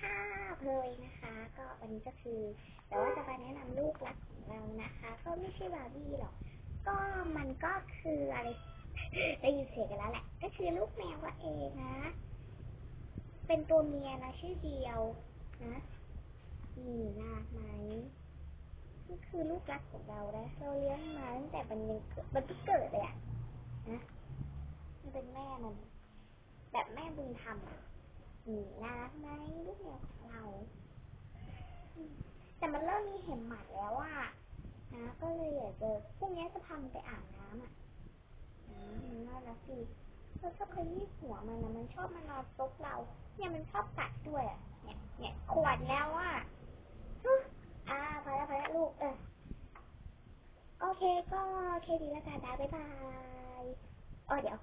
ค่ะเพยนะคะ ก็วันนี้ก็คือ แต่ว่าจะมาแนะนำลูกรักของเรานะคะ ก็ไม่ใช่บาร์บี้หรอก ก็มันก็คืออะไรได้ยินเสียงกันแล้วแหละ ก็คือลูกแมวก็เองนะ เป็นตัวเมียนะชื่อเดียวนะนี่น่าไหมนี่คือลูกรักของเรานะเราเลี้ยงมาตั้งแต่มันยังเกิดมันเพิ่งเกิดเลยอะนะมันเป็นแม่มันแบบแม่บุญธรรมอะ นี่น่ารักไหมลูกแมวของเรา แต่มันเริ่มมีเห็บหมัดแล้วอะนะก็เลยอยากจะพรุ่งนี้จะพามันไปอาบน้ำอะนะมันน่ารักดีเราชอบขยี้หัวมันนะมันชอบมานอนซุบเรา เนี่ยมันชอบกัดด้วยอะเนี่ย เนี่ยขวดแล้วอะอ่าพอแล้วพอแล้วลูกเออโอเคก็โอเคดีแล้วกันนะบ๊ายบายอ๋อเดี๋ยว